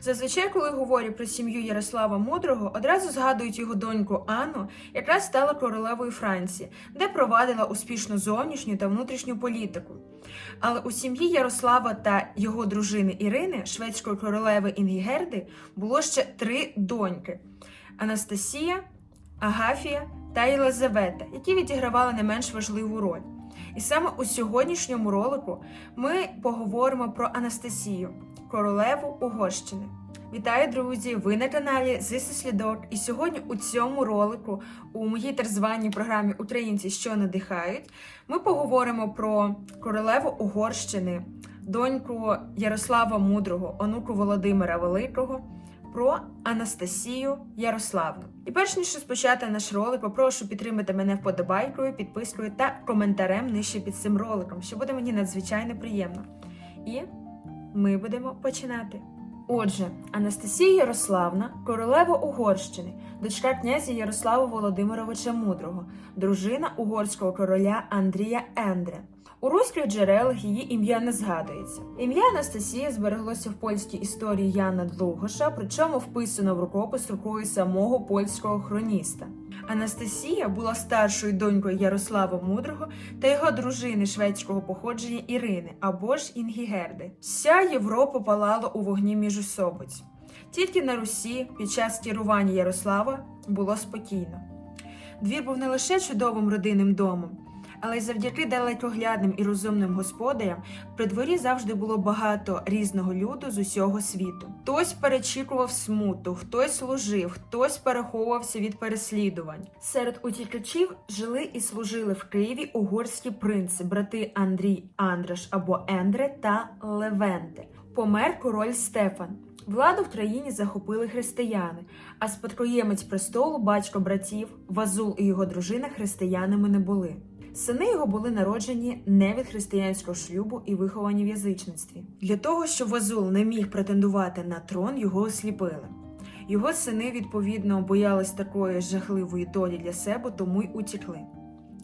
Зазвичай, коли говорять про сім'ю Ярослава Мудрого, одразу згадують його доньку Анну, яка стала королевою Франції, де провадила успішну зовнішню та внутрішню політику. Але у сім'ї Ярослава та його дружини Ірини, шведської королеви Інгігерди, було ще три доньки: Анастасія, Агафія та Єлизавета, які відігравали не менш важливу роль. І саме у сьогоднішньому ролику ми поговоримо про Анастасію, королеву Угорщини. Вітаю, друзі! Ви на каналі This is Слідок. І сьогодні у цьому ролику, у моїй так званій програмі Українці, що надихають, ми поговоримо про королеву Угорщини, доньку Ярослава Мудрого, онуку Володимира Великого, про Анастасію Ярославну. І перш ніж розпочати наш ролик, попрошу підтримати мене вподобайкою, підпискою та коментарем нижче під цим роликом, що буде мені надзвичайно приємно. І ми будемо починати. Отже, Анастасія Ярославна, королева Угорщини, дочка князя Ярослава Володимировича Мудрого, дружина угорського короля Андрія Ендре. У руських джерелах її ім'я не згадується. Ім'я Анастасія збереглося в польській історії Яна Длугоша, причому вписано в рукопис рукою самого польського хроніста. Анастасія була старшою донькою Ярослава Мудрого та його дружини шведського походження Ірини або ж Інгігерди. Вся Європа палала у вогні міжособиць. Тільки на Русі під час керування Ярослава було спокійно. Двір був не лише чудовим родинним домом, але й завдяки далекоглядним і розумним господарям при дворі завжди було багато різного люду з усього світу. Хтось перечікував смуту, хтось служив, хтось переховувався від переслідувань. Серед утікачів жили і служили в Києві угорські принци, брати Андрій Андраш або Ендре та Левенте. Помер король Стефан. Владу в країні захопили християни, а спадкоємець престолу, батько братів, Вазул і його дружина християнами не були. Сини його були народжені не від християнського шлюбу і виховані в язичництві. Для того, щоб Вазул не міг претендувати на трон, його осліпили. Його сини, відповідно, боялись такої жахливої долі для себе, тому й утікли.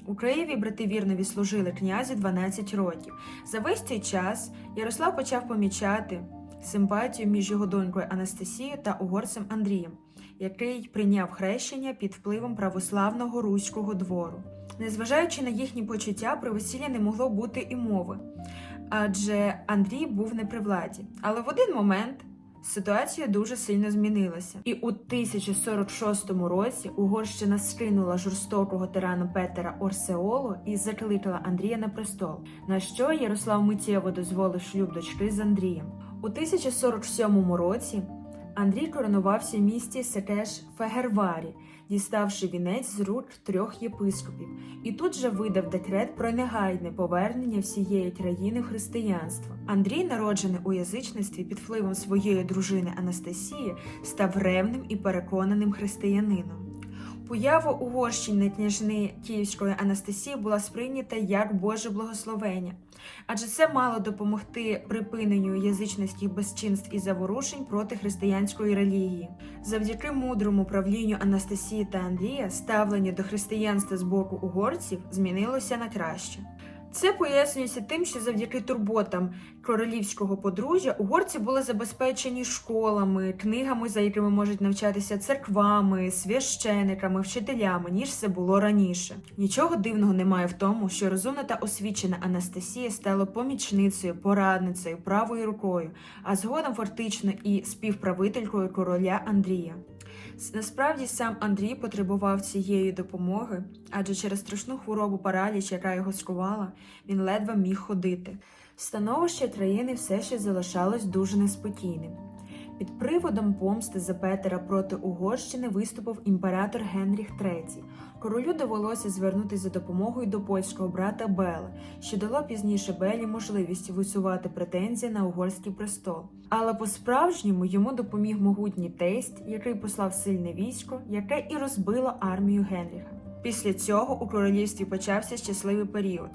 У Києві брати вірно відслужили князю 12 років. За весь цей час Ярослав почав помічати симпатію між його донькою Анастасією та угорцем Андрієм, який прийняв хрещення під впливом православного руського двору. Незважаючи на їхні почуття, про весілля не могло бути і мови, адже Андрій був не при владі. Але в один момент ситуація дуже сильно змінилася. І у 1046 році Угорщина скинула жорстокого тирана Петера Орсеолу і закликала Андрія на престол, на що Ярослав миттєво дозволив шлюб дочки з Андрієм. У 1047 році Андрій коронувався в місті Секеш Фегерварі, діставши вінець з рук трьох єпископів, і тут же видав декрет про негайне повернення всієї країни в християнство. Андрій, народжений у язичництві під впливом своєї дружини Анастасії, став ревним і переконаним християнином. Поява Угорщини княжни Київської Анастасії була сприйнята як Боже благословення, адже це мало допомогти припиненню язичницьких безчинств і заворушень проти християнської релігії. Завдяки мудрому правлінню Анастасії та Андрія ставлення до християнства з боку угорців змінилося на краще. Це пояснюється тим, що завдяки турботам королівського подружжя угорці були забезпечені школами, книгами, за якими можуть навчатися церквами, священиками, вчителями, ніж це було раніше. Нічого дивного немає в тому, що розумна та освічена Анастасія стала помічницею, порадницею, правою рукою, а згодом фактично і співправителькою короля Андрія. Насправді сам Андрій потребував цієї допомоги, адже через страшну хворобу параліч, яка його скувала, він ледве міг ходити. Становище країни все ще залишалось дуже неспокійним. Під приводом помсти за Петера проти Угорщини виступив імператор Генріх III. Королю довелося звернутися за допомогою до польського брата Бела, що дало пізніше Белі можливість висувати претензії на угорський престол. Але по-справжньому йому допоміг могутній тесть, який послав сильне військо, яке і розбило армію Генріха. Після цього у королівстві почався щасливий період.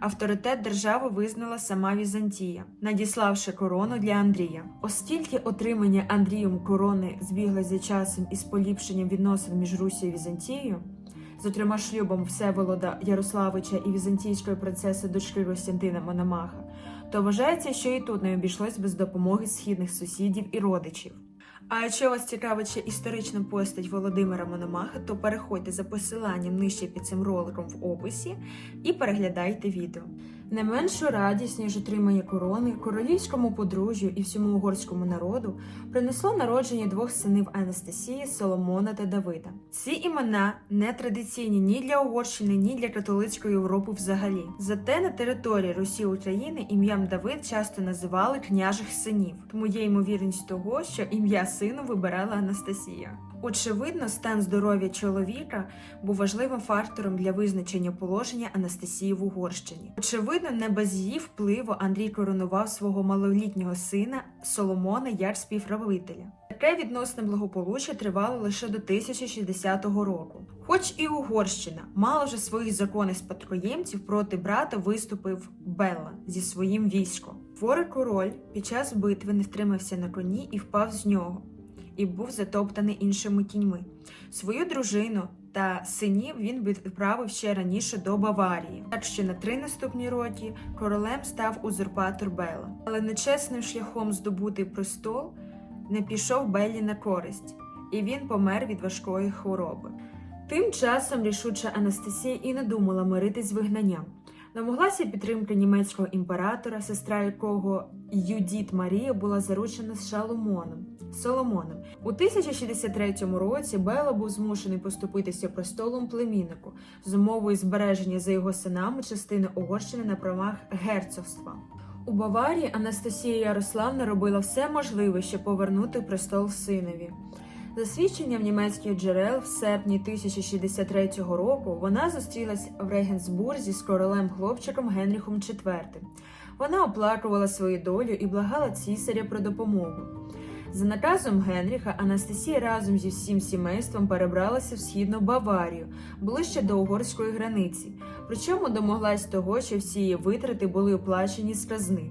Авторитет держави визнала сама Візантія, надіславши корону для Андрія. Оскільки отримання Андрієм корони збіглося за часом із поліпшенням відносин між Русією і Візантією, зокрема шлюбом Всеволода Ярославича і візантійської принцеси дочки Костянтина Мономаха, то вважається, що і тут не обійшлось без допомоги східних сусідів і родичів. А якщо вас цікавить ще історична постать Володимира Мономаха, то переходьте за посиланням нижче під цим роликом в описі і переглядайте відео. Не меншу радість, ніж отримання корони, королівському подружжю і всьому угорському народу принесло народження двох синів Анастасії, Соломона та Давида. Ці імена не традиційні ні для Угорщини, ні для католицької Європи взагалі. Зате на території Русі України ім'ям Давид часто називали княжих синів, тому є ймовірність того, що ім'я сину вибирала Анастасія. Очевидно, стан здоров'я чоловіка був важливим фактором для визначення положення Анастасії в Угорщині. Очевидно, не без її впливу Андрій коронував свого малолітнього сина Соломона як співправителя. Таке відносне благополуччя тривало лише до 1060 року. Хоч і Угорщина мала вже своїх законних спадкоємців, проти брата виступив Белла зі своїм військом. Хворий король під час битви не втримався на коні і впав з нього і був затоптаний іншими кіньми. Свою дружину та синів він відправив ще раніше до Баварії. Так що на три наступні роки королем став узурпатор Бела. Але нечесним шляхом здобути престол не пішов Беллі на користь, і він помер від важкої хвороби. Тим часом рішуча Анастасія і не думала миритись з вигнанням. Домоглася підтримки німецького імператора, сестра якого Юдіт Марія була заручена з Шаломоном. Соломоном. У 1063 році Бела був змушений поступитися престолом племіннику з умовою збереження за його синами частини Угорщини на правах герцогства. У Баварії Анастасія Ярославна робила все можливе, щоб повернути престол синові. За свідченням німецьких джерел, в серпні 1063 року вона зустрілась в Регенсбурзі з королем хлопчиком Генріхом IV. Вона оплакувала свою долю і благала цісаря про допомогу. За наказом Генріха Анастасія разом зі всім сімейством перебралася в східну Баварію, ближче до угорської границі, причому домоглась того, що всі її витрати були оплачені з казни.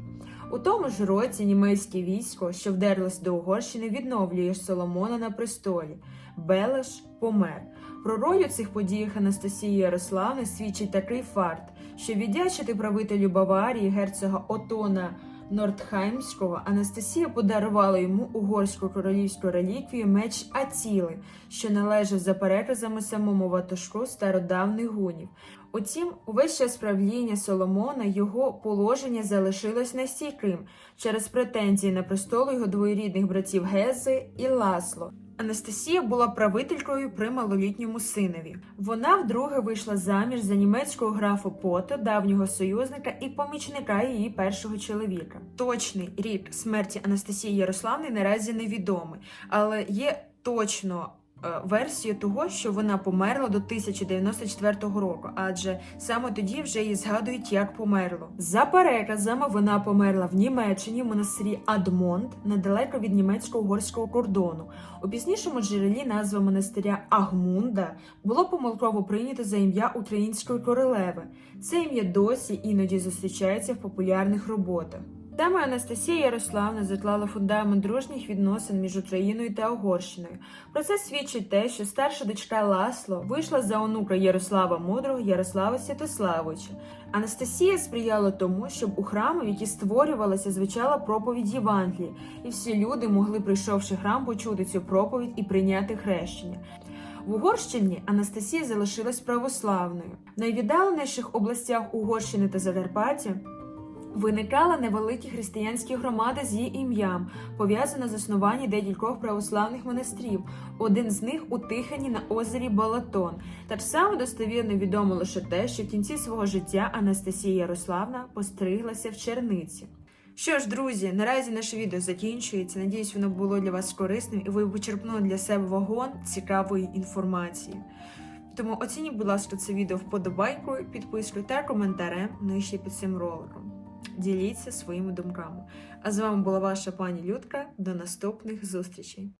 У тому ж році німецьке військо, що вдерлось до Угорщини, відновлює Соломона на престолі. Белеш помер. Про роль у цих подіях Анастасії Ярославни свідчить такий факт, що віддячити правителю Баварії герцога Отона Нордхаймського Анастасія подарувала йому угорську королівську реліквію меч Аціли, що належав за переказами самому ватажку стародавних гунів. Утім, увесь час правління Соломона його положення залишилось нестійким через претензії на престол його двоюрідних братів Гези і Ласло. Анастасія була правителькою при малолітньому синові. Вона вдруге вийшла заміж за німецького графа Пота, давнього союзника і помічника її першого чоловіка. Точний рік смерті Анастасії Ярославни наразі невідомий, але є точно. Е, Версію того, що вона померла до 1094 року, адже саме тоді вже її згадують як померло. За переказами вона померла в Німеччині в монастирі Адмонт, недалеко від німецько-угорського кордону. У пізнішому джерелі назва монастиря Агмунда було помилково прийнято за ім'я української королеви. Це ім'я досі іноді зустрічається в популярних роботах. Саме Анастасія Ярославна заклала фундамент дружніх відносин між Україною та Угорщиною. Про це свідчить те, що старша дочка Ласло вийшла за онука Ярослава Мудрого Ярослава Святославовича. Анастасія сприяла тому, щоб у храмах, які створювалися, звучала проповідь Євангелії, і всі люди могли, прийшовши храм, почути цю проповідь і прийняти хрещення. В Угорщині Анастасія залишилась православною. В найвіддаленіших областях Угорщини та Закарпаття Виникали невеликі християнські громади з її ім'ям, пов'язано з заснуванням декількох православних монастирів. Один з них у Тихані на озері Балатон. Так само достовірно відомо лише те, що в кінці свого життя Анастасія Ярославна постриглася в черниці. Що ж, друзі, наразі наше відео закінчується. Надіюсь, воно було для вас корисним і ви почерпнули для себе вагон цікавої інформації. Тому оцініть, будь ласка, це відео вподобайкою, підпискою та коментарем нижче під цим роликом. Діліться своїми думками. А з вами була ваша пані Людка. До наступних зустрічей!